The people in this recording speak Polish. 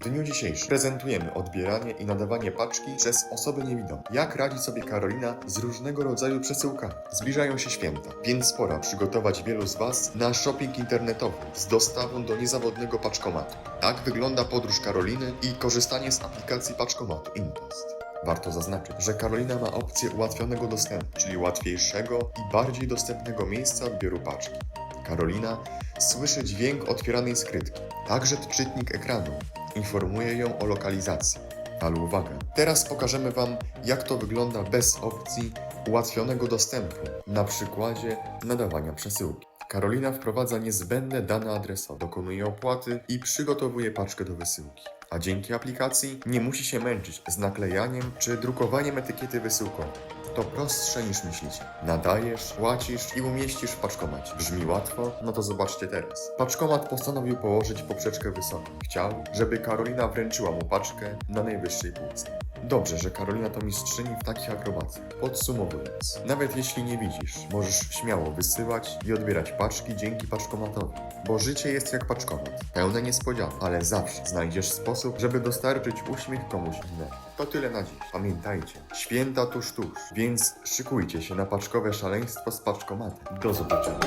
W dniu dzisiejszym prezentujemy odbieranie i nadawanie paczki przez osoby niewidome. Jak radzi sobie Karolina z różnego rodzaju przesyłkami? Zbliżają się święta, więc pora przygotować wielu z Was na shopping internetowy z dostawą do niezawodnego paczkomatu. Tak wygląda podróż Karoliny i korzystanie z aplikacji paczkomatu InPost. Warto zaznaczyć, że Karolina ma opcję ułatwionego dostępu, czyli łatwiejszego i bardziej dostępnego miejsca odbioru paczki. Karolina słyszy dźwięk otwieranej skrytki, także czytnik ekranu informuje ją o lokalizacji. Ale uwaga, teraz pokażemy Wam, jak to wygląda bez opcji ułatwionego dostępu, na przykładzie nadawania przesyłki. Karolina wprowadza niezbędne dane adresowe, dokonuje opłaty i przygotowuje paczkę do wysyłki. A dzięki aplikacji nie musi się męczyć z naklejaniem czy drukowaniem etykiety wysyłkowej. To prostsze niż myślicie. Nadajesz, płacisz i umieścisz w paczkomacie. Brzmi łatwo? No to zobaczcie teraz. Paczkomat postanowił położyć poprzeczkę wysoko. Chciał, żeby Karolina wręczyła mu paczkę na najwyższej półce. Dobrze, że Karolina to mistrzyni w takich akrobacjach. Podsumowując, nawet jeśli nie widzisz, możesz śmiało wysyłać i odbierać paczki dzięki paczkomatowi. Bo życie jest jak paczkomat, pełne niespodzianek, ale zawsze znajdziesz sposób, żeby dostarczyć uśmiech komuś innemu. To tyle na dziś. Pamiętajcie, święta tuż tuż, więc szykujcie się na paczkowe szaleństwo z paczkomatem. Do zobaczenia.